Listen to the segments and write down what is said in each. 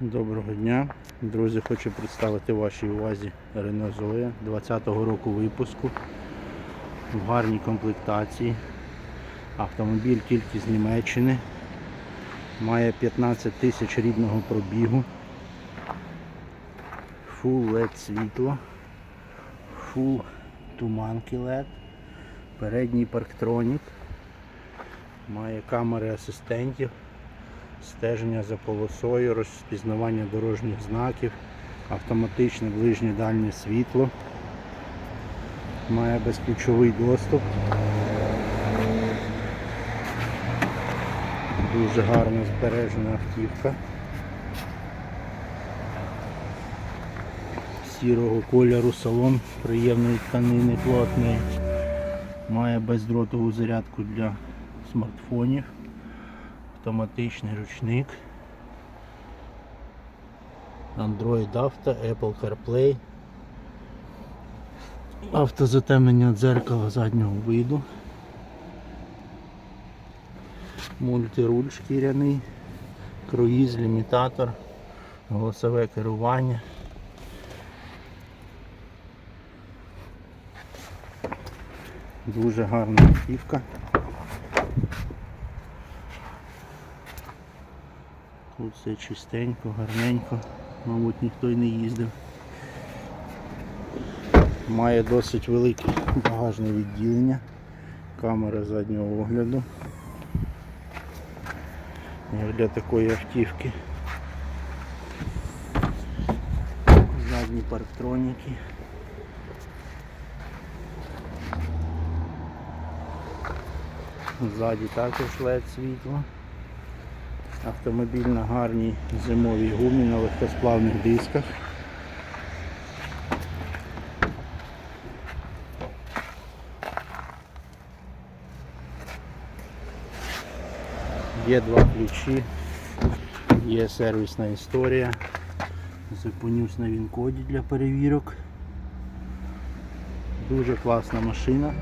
Доброго дня. Друзі, хочу представити вашій увазі Renault Zoe 20-го року випуску в гарній комплектації. Автомобіль тільки з Німеччини. Має 15 тисяч рідного пробігу. Full LED світло. Full туманки LED. Передній парктронік. Має камери асистентів стеження за полосою, розпізнавання дорожніх знаків, автоматичне ближнє дальнє світло, має безключовий доступ. Дуже гарно збережена автівка. Сірого кольору салон приємної тканини плотної. Має бездротову зарядку для смартфонів автоматичний ручник, Android Auto, Apple CarPlay, автозатемнення дзеркала заднього виду, мультируль шкіряний, круїз, лімітатор, голосове керування. Дуже гарна автівка. Тут все чистенько, гарненько, мабуть ніхто й не їздив. Має досить велике багажне відділення, камера заднього огляду. Як для такої автівки. Задні парктроніки. Ззаді також LED світло. Автомобіль на гарній зимовій гумі на легкосплавних дисках. Є два ключі, є сервісна історія. Зупинюсь на він-коді для перевірок. Дуже класна машина,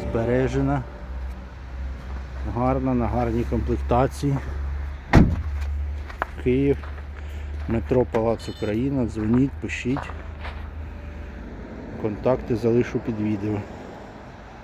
збережена, гарна, на гарній комплектації. Київ, метро Палац Україна, дзвоніть, пишіть. Контакти залишу під відео.